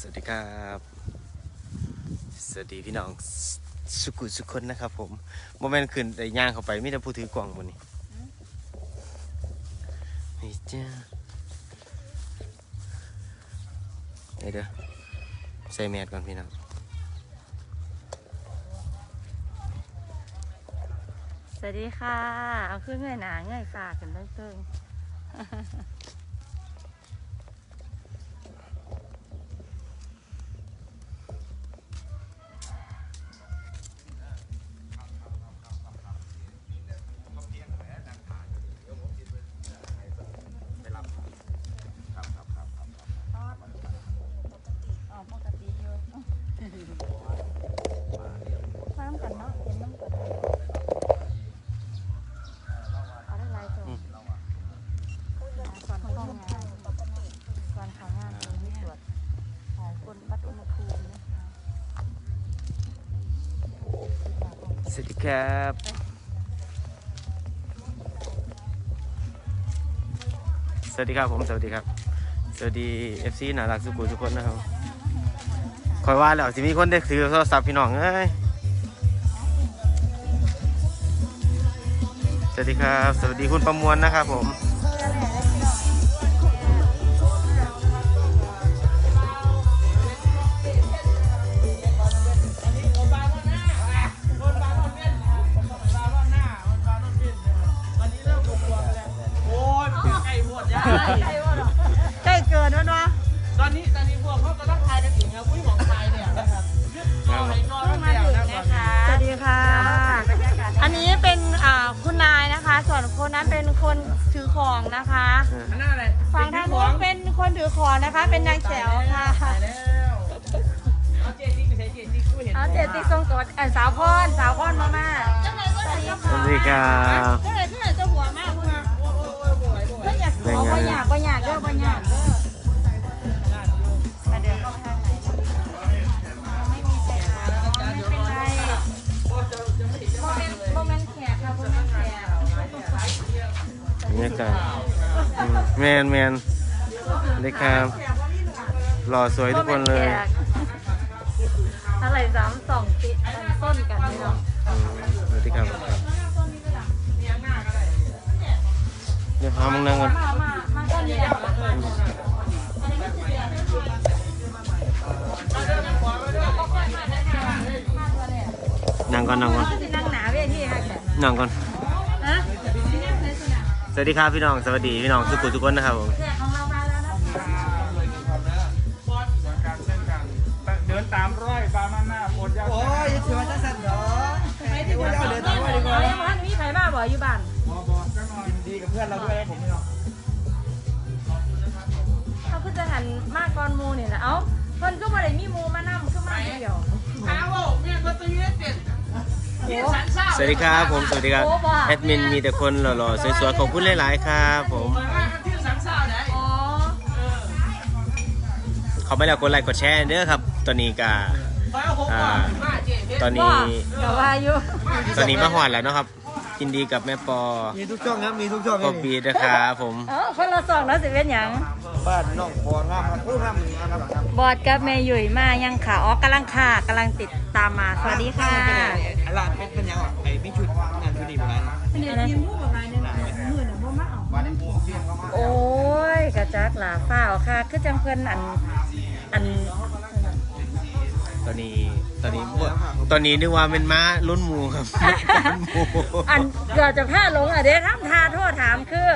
สวัสดีครับ สวัสดีพี่น้องสุกุสุคนนะครับผมโมเมนต์ขึ้นแต่ย่างเข้าไปไม่ได้ผู้ถือกล่องบนนี้นี่จ้าเดี๋ยวเดี๋ยวใส่แมสก่อนพี่น้องสวัสดีค่ะ เอาขึ้นเงยหนาเงยฝากกันเติ้ง วัสดีครับสวัสดีครับผมสวัสดีครับสวัสดีเอฟซีน่ารักสุกุทุกคนนะครับคอยว่าแล้วสิมีคนได้ถือโทรศัพท์พี่น้องเอ้ยสวัสดีครับ สวัสดีคุณประมวลนะครับผม คนนั้นเป็นคนถือของนะคะ อันหน้าอะไรฝั่งทางนู้นเป็นคนถือของนะคะ เป็นนางแจ๋วค่ะ ตายแล้วเอาเจจิ๊กไปใช้เจจิ๊กกูเห็นเอาเจติทรงตัวเอ่อสาวพรสาวพรมาม่าสวัสดีครับเท่าไหร่เท่าไหร่จะหัวมากคุณนะเพื่อนอยากเอาบ่อยากบ่อยากเด้อบ่อยากเด้อ รรยากาศอืมแมนแมนสวัสดีครับหล่อสวยทุกคนเลยอะไรสามสองติดต้นกันเนาะอืมสวัสดีครับเดี๋ยวพามึงนั่งก่อนมามามาต้นนี้แหละนั่งก่อนนั่งก่อนนั่งหนาเวทีค่ะแกนั่งก่อนฮะส วัสดีครับพี่น้อง สวัสดีพี่น้องทุกคนทุกคนนะครับผมแขกของเรามาแล้วนะคะเดินตามร้อยปลามันหน้าปวดยาโอ้ยถือว่าจะสั่นเหรอเดี๋ยวเราเดินทางไปดีกว่าเฮ้ยมันมีใครบ้าบ่อยู่บ้านบอบอก็นอนดีกับเพื่อนเราด้วยนะผมพี่น้องเขาคือจะหันมากก่อนหมูนี่แหละเอ้าเพิ่นก็บ่ได้มีหมูมานํคือมาเดียวอ้าวเมียก็ตีเด็ดเยี่ย สันเศร้าสวัสดีครับผมสวัสดีครับแอดมินมีแต่คนหล่อๆสวยๆขอบคุณหลายๆครับผมมาว่ากันที่สันเศร้าไหนอ๋อเขาไม่แล้วกดไลค์กดแชร์เด้อครับ ตอนนี้ก็คอยเอาหกก่อนมาเจ๊เพชรตอนบ่นี้ก็ว่าอยู่ตอนนี้มาหวานแล้วเนาะครับ ยินดีกับแม่ปอมีทุกช่องครับมีทุกช่องปอบีนะครับผมเอ้าคนละสองแล้วสิเป็นหยังบ้านน้องบอลงามครับผู้ทำหนึ่งนะครับครับบอดกับแม่หยุ่ยมายังค่ะอ๋อกำลังค่ะกำลังติดตามมาสวัสดีค่ะร้านเป็นเป็นยังไงมีชุดงานชุดดีอะไรนะเดี๋ยวทีมผู้ประมาณนึงหมื่นบ่มาเอาโอ้ยกระจักหลาฝ้าวค่ะคือจังเพิ่นอันอัน ตอนนี้ตอนนี้ตอนนี้นึกว่าเป็นม้ารุ่นหมูครับรุ่นหมูอันเกิดจากท่าลงอะเด้ทำท่าโทษถามคือ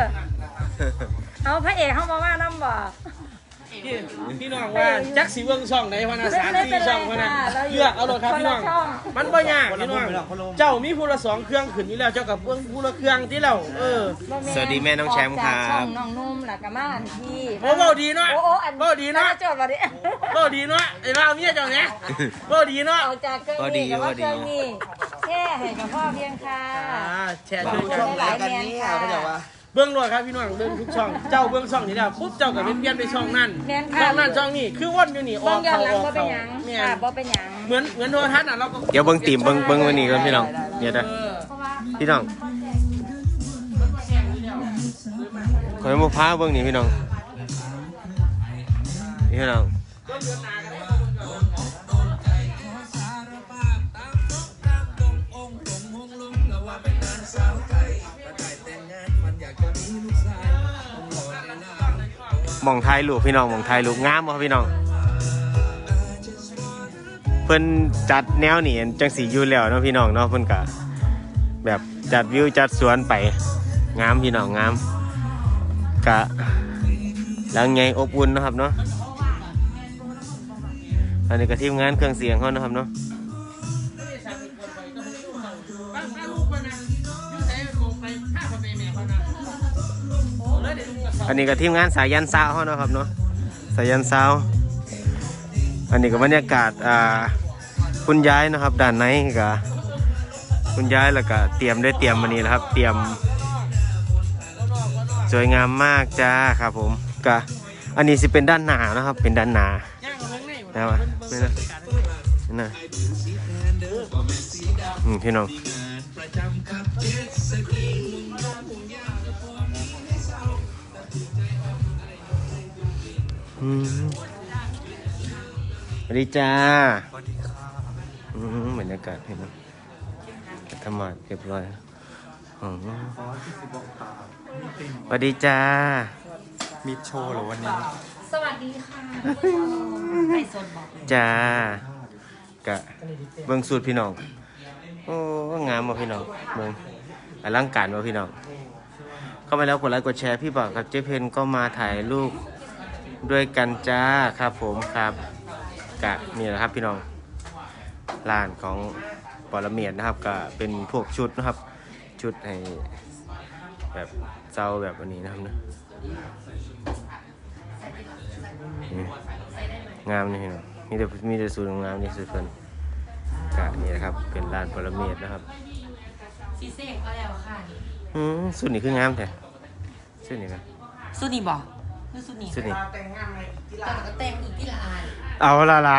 เอาพระเอกเข้ามาว่าน้ำบ่ พี่น้องว่าจักสีเบิ้งช่องไหนวะนะสามสี่ช่องวะนะเลือกเอาเลยครับพี่น้องมันบ่ยากพี่น้องเจ้ามีผู้ละสองเครื่องขึ้นอยู่แล้วเจ้ากับเบิ้งผู้ละเครื่องที่เราเออสวัสดีแม่น้องแชมป์ครัออกจากช่องบน้องนุ่มหลักกะมาอันที่โอ้เว้าดีเนาะโอ้โอ้อันเว้าดีเนาะจดมาดิเว้าดีเนาะไอ้บ้าเมียเจ้าเนี่ยเว้าดีเนาะออกจากเครื่องก็ดีนี้กับว่าก็ดีเครื่องนี้แค่ให้กับพ่อเพียงค่ะอ่าแชร์ทุช่วยกกัช่อนงรายกันนี้เขาจะว่า เบื้องหน่อยครับพี่น้องเบื้องทุกช่อง เจ้าเบื้องช่องนี่แล้วปุ๊บเจ้ากับเป็นเปลี่ยนไปช่องนั่นแม่นค่ะ ช่องนั่นช่องนี่คือวนอยู่นี่อเบิ่องกย้อนเขาหลังออกบ่เป็นเขาหยังแม่ค่ะนบ่เป็นหยังเหมือนเหมือนโทรทัศน์อะเราก็เดี๋ยวเบิ้งตีมเบิ้งเบิ้งวันนี้ก่อนพี่น้องเดี๋ยวนะเออเพราะว่าพี่น้องคอยมาพาเบิ้งนี่พี่น้องนี่พี่น้องต้นเดือนหนา มองไทยลูกพี่น้องหมองไทยลูกงามบ่พี่น้อง เพิ่นจัดแนวนี่จังสีอยู่แล้วเนาะพี่น้องเนาะเพิ่นก็แบบจัดวิวจัดสวนไปงามพี่น้องงามกะหลังไงอบอุ่นนะครับเนาะอันนี้ก็ทีมงานเครื่องเสียงเขาเนาะครับเนาะ อันนี้ก็ทีมงานสายันซาวเขานาะครับเนาะสายันซาวอันนี้ก็บรรยากาศอ่าคุณย้ายนะครับด้านในก็คุณย้ายแล้วก็เตรียมได้เตรียมมานี่แหละครับ เตรียม สวยงามมากจ้าครับผมก็อันนี้สิเป็นด้านหน้านะครับ เป็นด้านหนาเมืองไหนได้ปะไม่ได้นี่นะอืมพี่น้อง สวัสดีจ้าสวัสดีครับอืมบรรยากาศพี่น้องธรรมาดเรียบร้อยอ๋อสวัสดีจ้ามิดโชว์เหรอวันนี้ สวัสดีค่ะไอโซนบอกเลยจ้ากะเบิ่งสูตรพี่น้อง โอ้งามว่ะพี่น้องเบิ่งอลังการว่ะพี่น้อง เข้ามาแล้วกดไลค์กดแชร์พี่บอกกับเจ๊เพนก็มาถ่ายรูป ด้วยกันจ้าครับผมครับกะนี่แหละครับพี่น้องร้านของปรเมียดนะครับก็เป็นพวกชุดนะครับ ชุดให้แบบเจ้าแบบวันนี้นะครับนะนี่งามนี่พี่น้องมีแต่มีแต่สูตรงามนี่สุดเพิ่นกะนี่นะครับเป็นร้านปรเมียดนะครับซีเซ่ก็แล้วค่ะอืมสุดนี่คืองามแท้สุดนี่นะสุนีบอก คือสุนีสุดนี่แต่งงานไงกีฬาแต่ก็เต็มอีกที่ละอานเอาละละ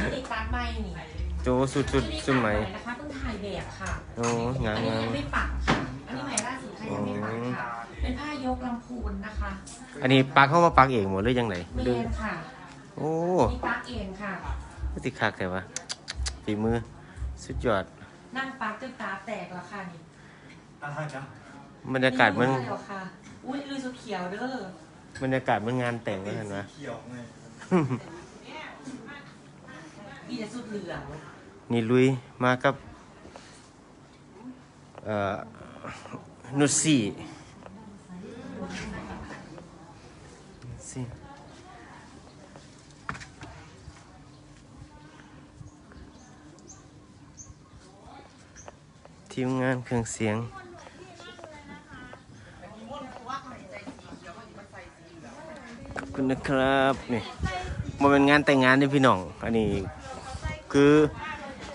สุนีตัดไม่นี่โจสุดสุดสุดไหมนะคะเพิ่งถ่ายแบบค่ะโอ้งาอัมนนี้งามยังไม่ปักค่ะอันนี้ใหม่ล่าสุดค่ะยังไม่ปักค่ะเป็นผ้ายกลำพูนนะคะ อันนี้ปักเข้ามาปักเองหมดหรือยังไงเมดูนค่ะ โอ้นี่ปักเองค่ะติคักแต่ว่าฝีมือสุดยอด นั่งปักจนตาแตกแล้วค่ะนี่บรรยากาศมันรูปแล้วค่ะ อุ้ยลือสุเขียวเด้อบรรยากาศมันงานแต่งกันนะเขียวไง มีแต่สุดเหลืองนี่ลุยมากับเอ่อนุชซี่ซี่ทีมงานเครื่องเสียงุณนะครับนี่มันเป็นงานแต่งงานนี่พี่น้อง อันนี้คือ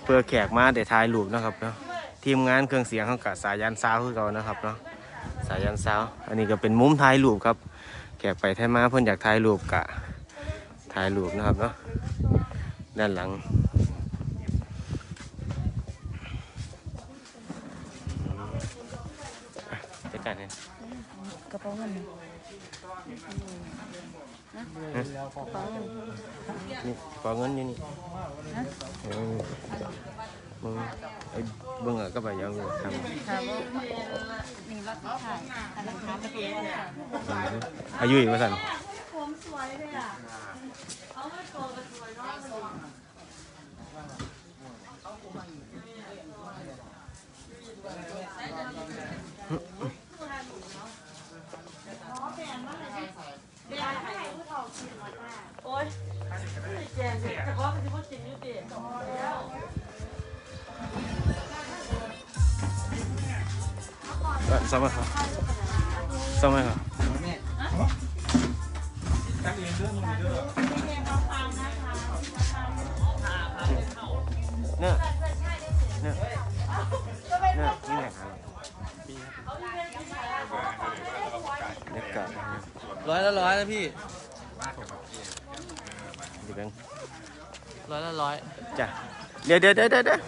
เพื่อแขกมาได้ถ่ายรูปนะครับเนาะทีมงานเครื่องเสียงเขากับสายยันซาวคือเขานะครับเนาะสายยันซาวอันนี้ก็เป็นมุมถ่ายรูปครับ แขกไปถ่ายมาเพิ่นอยากถ่ายรูปกะถ่ายรูปนะครับเนาะด้านหลังอะจัดการเนี่ยกระเป๋าเงิน นี่ขอเงินอยู่นี่เออมึงไอ้เบิ่งอะก็ไปยังอยู่ทำค่ะว่านี่รถที่ถ่ายอันนั้นค่ะจะเป็นว่าอายุอีกว่า สั่นเซ้อมไหมครับซ้อมไหมครับเนี่ยเนี่ยเนี่ยนี่แหละครับบรรยกาศนะครับร้อยละร้อยนะพี่ เดี๋ยวแบงค์ ร้อยละร้อยจ้ะเดี๋ยวเดี๋ยวเดี๋ยวเดี๋ยวเดี๋ยว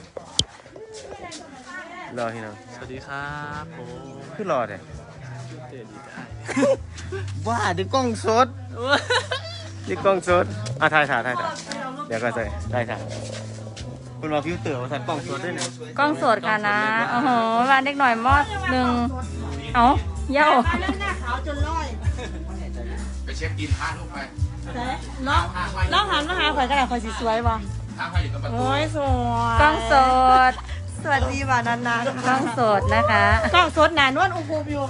รอพี่น้องสวัสดีครับผมคือรอแต่เดี๋ยวดีจ้าว่าเดี๋ยวกล้องสดนี่กล้องสดอะถ่ายถ่ายถ่ายถ่ายเดี๋ยวก็ใส่ได้ถ่ายคุณมาฟิวเตอร์มาใส่กล้องสดด้วยนะกล้องสดค่ะนะโอ้โหร้านเด็กหน่อยมอดหนึ่งเอาเย้าไปเช็คอินพาลูกไป น้องน้องหันมาหาข่อยก็ได้ข่อยสิสวยบ่ทางไปอยู่ตรงประตูโอ้ยสวยกล้องสด สวัสดีว่านานกล้องสดนะคะๆกล้องสดหนานวลอุ้มภูมิอยู่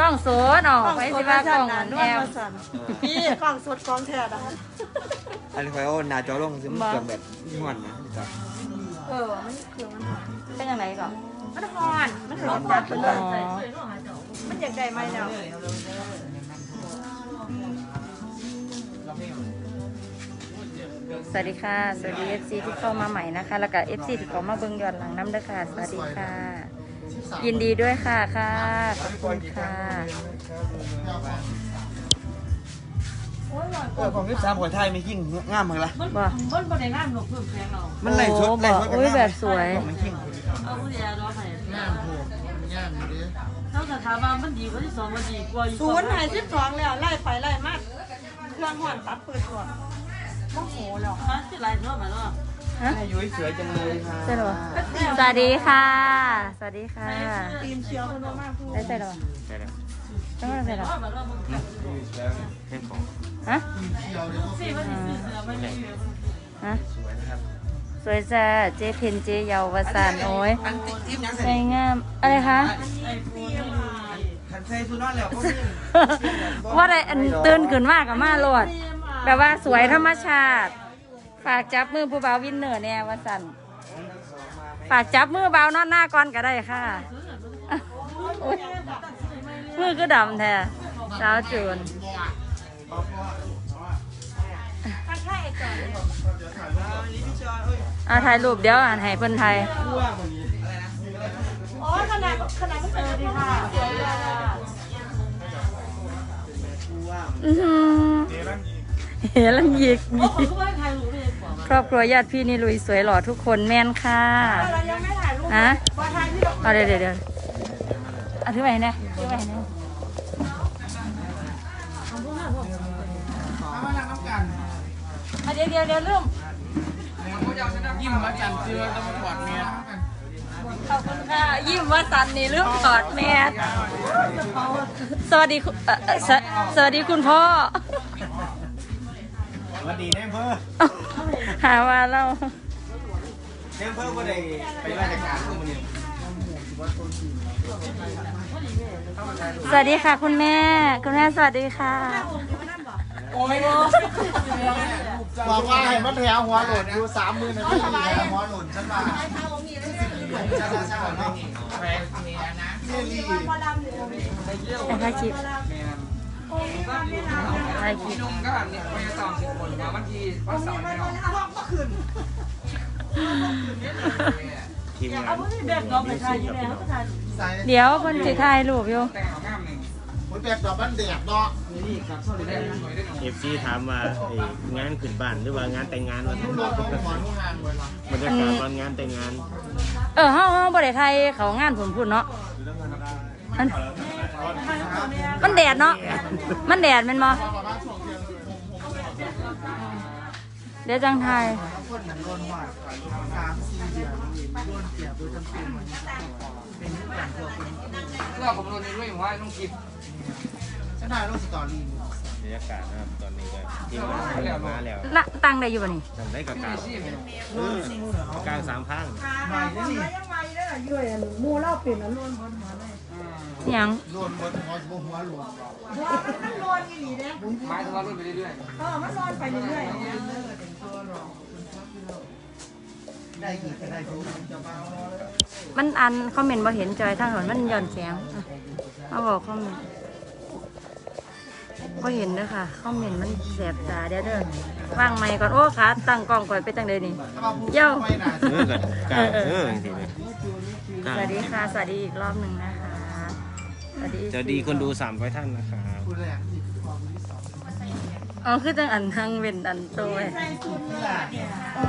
กล้องสดอ๋อไปสิว่ากล้องหนาอันนวแอลลมาสั่นพี่กล้องสดกล้องแท้นะอันนี้คอยเอาหน้าจอลงซึ่งมันเกิดแบบม่วนนะจ๊ะเออมันคือมันเป็นยังไงก่อนมันฮอนมันร้อนจัดไปเลอ๋ยอมันอยากได้ไหมแล้ว สวัสดีค่ะ สวัสดี FC ที่เข้ามาใหม่นะคะ แล้วก็ FC ที่เข้ามาเบิ่งย้อนหลังน้ำเด้อค่ะ สวัสดีค่ะ ยินดีด้วยค่ะค่ะ ขอบคุณค่ะเออของที่สามของไทยไม่ยิ่งงามเหมือนละบ่มันบ่ได้งามหรอกเพิ่มแพงเรามันไหลชุดโอ้ไหลบ่ชุดอุ้ยแบบสวยมันยิ่งเอาผู้ใหญ่รอให้งามโหงามอยู่ดิเขาจะถามว่ามันดีกว่าที่สองมันดีกว่าอยู่ศูนย์หายสิบสองแล้วไล่ไปไล่มา เครื่องห่อนตัดเปิดตัวโอ้โหแล้วฮะที่ไรเนาะมาเนาะฮะแม่ยุ้ยสวยจังเลยค่ะใช่หรอสวัสดีค่ะ สวัสดีค่ะทีมเชียวคนมากพูดได้ใส่หรอใช่แล้วต้องมาใส่หรอเท่ของฮะสิมันสิเสือมันมีฮะสวยจ้าเจเพนเจเยาวสานโอ้ยอันติ๊บยังสใส่วยงาม อะไรคะไอ้พูด ขันใส่สุนอนแล้วก็มีว่าได้อันตื่นขึ้นมากกับมาโลดแบบว่าสวยธรรมชาติ ฝากจับมือผู้บ่าววินเนอร์เนี่ยว่าสันฝากจับมือบ่าวนอนหน้าก่อนก็ได้ค่ะอุ๊ยมือก็ดำแท้สาวจูนเอาถ่ายรูปเดี๋ยวอ่านให้เพิ่นไทย อ๋อขนาดขนาดมันเป็นดีค่ะอื้อหือเห็นแล้วหยิกหยิกเขาไม่ถ่ายรูปเลยครอบครัวญาติพี่นี่ลุยสวยหล่อทุกคนแม่นค่ะเรายังไม่ถ่ายรูปฮะว่าถ่ายที่เราเอาเดี๋ยวเดี๋ยวเดี๋ยวเอาถือไปนะถือไปนะเอาเดี๋ยวเดี๋ยวเดี๋ยวลืมยิ้มมาจันทร์เจือต้องมาถอดเมีย ขอบคุณค่ะ ยิ้มว่าสันนี่ลืมถอดแมสสวัสดีคุณเอ่อเอ่อสวสวัสดีคุณพ่อ สวัสดีแนมเพื่อหาว่าเรา แนมเพื่อว่าได้ไปราชการทุกมื้อนี้สวัสดีค่ะ คุณแม่ คุณแม่สวัสดีค่ะ บอกว่าให้มันแถวหัวโหลดอยู่สามมือนะพี่แถวหัวโหลดฉันมา จะจะจะเนาะเจลี่แต่ถ้าคลิปถ่ายคลิปนุ่งก็อันนี้ไปสองสิบคนมาวันที่วันเสาร์ไม่ออกทีมงานเอาที่แบบเราไปถ่ายยังไงเขาถ่ายใส่เดี๋ยวคนจะถ่ายรูปอยู่ มหนึ่งหัวแตกดอกบ้านแดดเนาะเอฟซีถามว่าไอ้งานขึ้นบ้านหรือว่างานแต่งงานวะทุกโลกต้องหมอนทุกงานเวลาบรรยากาศตอนงานแต่งงาน เออเฮาเฮาบ่ได้ถ่ายเขางานผลพูดเนาะมันมันแดดเนาะ มันแดดแม่นบ่ เดี๋ยวจังถ่ายคนเหมือนโดนหวาดสามสี่เดือนโดนเสียโดยจำเป็นเป็นเรื่องตัวเป็นเราผมโดนในด้วยว่าต้องกินฉันถ่ายรูปสตอรี่บรรยากาศนะครับตอนนี้ก็ทีมงานมาแล้วละตังได้อยู่บ่นี่ทำได้กับการเออกลางสามพังใหม่ได้นี่มูเล่าเปลี่ยนแล้วล้วนบนหัวเล ยหยังรวมบนหัวหัวหลวงมันนอนอีหลีเด้ไม้ทะเลาะรุ่นไปเรื่อยเออมันนอนไปเรื่อยได้กี่ก็ได้ทุกจะมามันอันคอมเมนต์บ่เห็นจอยทางถนนมันย้อนแสงอะเอาบอกคอมเมนต์บ่เห็นเด้อค่ะคอมเมนต์มันแสบตาเดี๋ยวเด้อวางไมค์ก่อนโอ้ขาตั้งกล้องก่อนไปจังไดนี่เย้าไม่น่าเออกันกลางเออจริงๆเลยกลางสวัสดีค่ะสวัสดีอีกรอบหนึ่งนะคะสวัสดี จะดีคนดูสามร้อยท่านนะครับคุณแรกที่ความที่สองอ๋อคือจังอันทางเว้นอันโตยอ๋อ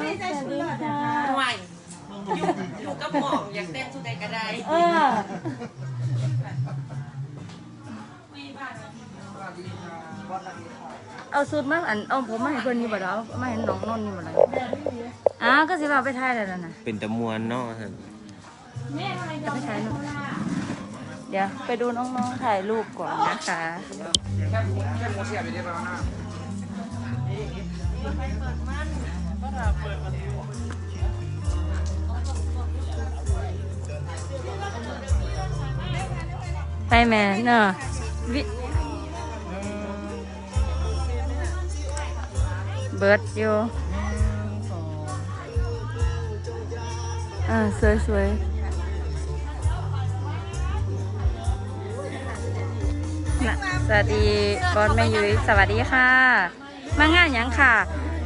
สวัสดีค่ะอยู่กับหมองอยากแต่งชุดใดก็ได้เออๆเอาสูตรมาอันเอาผมมาให้เพื่อนนี่บ่ดาวมาให้น้องนนท์นี่บ่ดาวอ้าวก็สิว่าไปถ่ายแล้วนั่นน่ะเป็นตะมวนเนาะท่านจะไปถ่ายรูป เดี๋ยวไปดูน้องๆถ่ายรูปก่อนนะคะไปแม่เนอะวิเบิร์ดอยู่อ่าสวยสวยๆ นะสวัสดีบอสแม่ยุ้ยสวัสดีค่ะ มางานยังค่ะ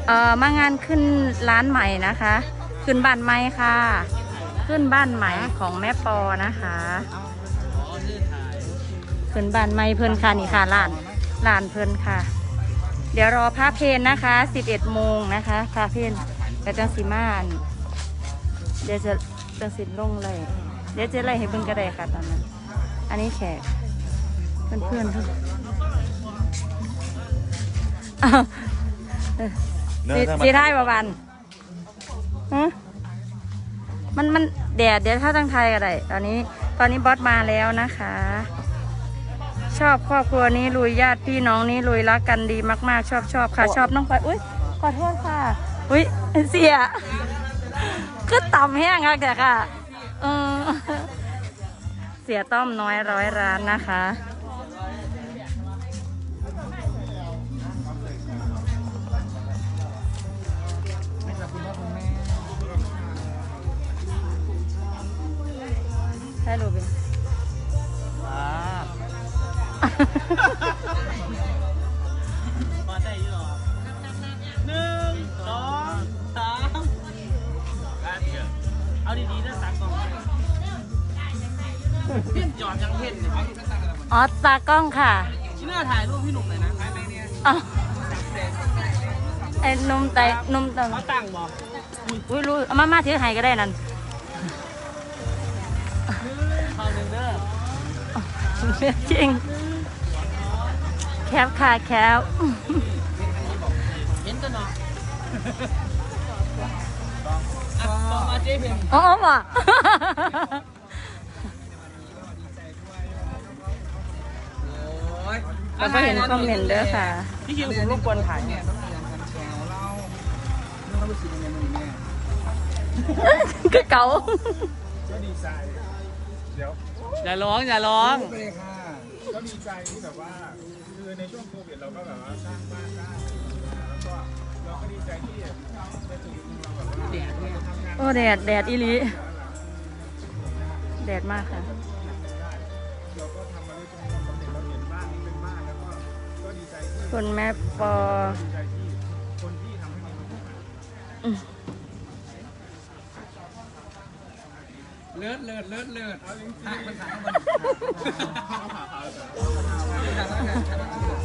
เอ่อมางานขึ้นร้านใหม่นะคะ ขึ้นบ้านใหม่ค่ะ ขึ้นบ้านใหม่ของแม่ปอนะคะเพิ่นบ้านไม่เพิ่นค่ะนี่ค่ะร้านร้านเพิ่นค่ะ เดี๋ยวรอพระเพนนะคะ11โมงนะคะพระเพนกระจังสีมานเดี๋ยวจะจังสิลงเลย เดี๋ยวจะไล่ให้เบิ่งก็ได้ค่ะตอนนั้น อันนี้แขก เพื่อนเพื่อนๆเพิ่นอ้าวเออสีสีได้ประวันฮะมันมันแดดเดี๋ยวถ้าตั้งไทยก็ได้ตอนนี้ ตอนนี้บอสมาแล้วนะคะ ชอบครอบครัวนี้ลุยญาติพี่น้องนี้ลุยรักกันดีมากๆ ชอบชอบค่ะ ชอบน้องพลอยอุ้ยขอโทษค่ะ อุ้ยเสียก็ต่ำแห้งค่ะแต่ค่ะเออเสียต้อมน้อยร้อยร้านนะคะ ช่รูปไหมมาได้ยี่หรอหนึ่งสองสามเอาดีๆนะสามกล่องเพ่นจอดยังเพ่นเนี่ยอ๋อตากล้องค่ะชิน่าถ่ายรูปพี่หนุ่มหน่อยนะอ๋อไอ้นมไตนมตังเขาตั้งบอกอุ้ยรู้เอามามาถือให้ก็ได้นั่น จริง แคปค่ะแคปเห็นกันเนาะอะต่อมาเจ๊เพ่นอ๋อว่ะแล้วก็เห็นคอมเมนต์ด้วยค่ะพี่คิวผมรบกวนถ่ายเนี่ยก็เก๋า อย่าร้องอย่าร้องก็ดีใจที่แบบว่าคือในช่วงโควิดเราก็แบบว่าสร้างบ้านได้แล้วก็เราก็ดีใจที่ในจุดหนึงเราแบบว่าแดดเนี่ยโอ้แดดแดดอีหลีแดดมากค่ะเราก็ทำมาด้วยใจความสำเร็จเราเห็นบ้านนี้เป็นบ้านแล้วก็ก็ดีใจที่คุณแม่ปอ ดีใจที่คนที่ทำให้มีความสุขอืม เลิศเลิศเลิศเลิศถ่ายมันถ่ายมัน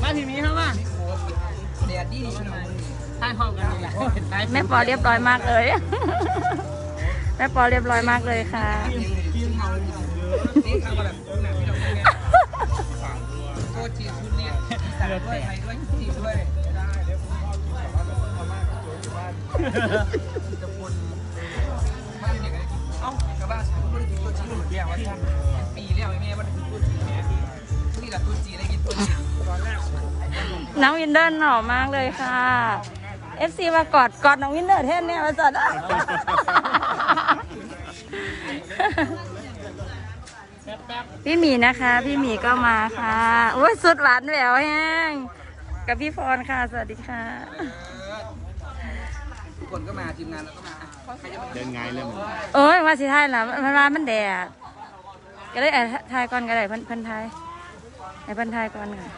มาทีนี้ครับว่าแดดดีดีใช่ไหมถ่ายพร้อมกันนี่แหลยแม่ปอเรียบร้อยมากเลย แม่ปอเรียบร้อยมากเลยค่ะนี่ข้าวแบบหนังที่เราเนี่ยโคตรจีชุดเนี่ยใส่ด้วยไทยด้วยจีด้วยจะปนมา ก็ได้กินตัวจีนหมดแล้วว่าท่านปีแล้วไอ้แม่มันคือตัวจีนแม่นี่แหละตัวจีนได้กินตัวจีนตอนแรกน้องวินเดอร์หล่อมากเลยค่ะ FC มากอดกอดน้องวินเดอร์เท่นเนี่ยมาจัดพี่หมีนะคะ พี่หมีก็มาค่ะโอ้ยสุดหวานแหววแห้งกับพี่พรค่ะ สวัสดีค่ะ ทุกคนก็มาทีมงานแล้วก็มา เดินไงเลยมันเอ้ยว่าสิทายล่ะมันว่ามันแดดก็เลยแอบทายก่อนก็ได้เพิ่นเพิ่นทายไอ้เพิ่นทายก่อนค่ะ